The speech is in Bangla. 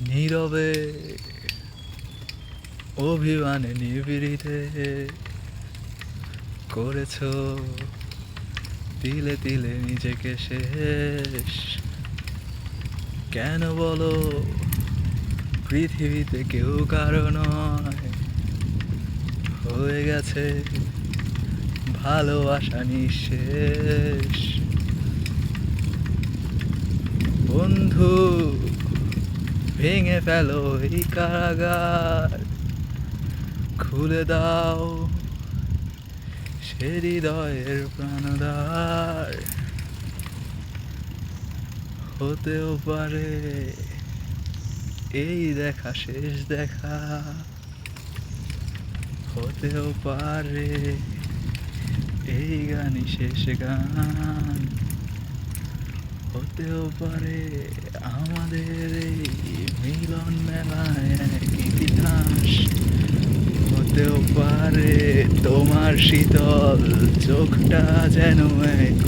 নীরবে অভিমানে নিবিড়িতে করেছ তিলে তিলে নিজেকে শেষ। কেন বলো পৃথিবীতে কেউ কারও নয়? হয়ে গেছে ভালোবাসা নিঃশেষ। বন্ধু ভেঙে ফেলো এই কারাগার। খুলে দাও সে হৃদয়ের প্রাণদার। হতেও পারে এই দেখা, শেষ দেখা। হতেও পারে এই গানই শেষ গান। হতেও পারে আমাদের এই মিলন মেলায় ইতিহাস। হতেও পারে তোমার শীতল চোখটা যেন এক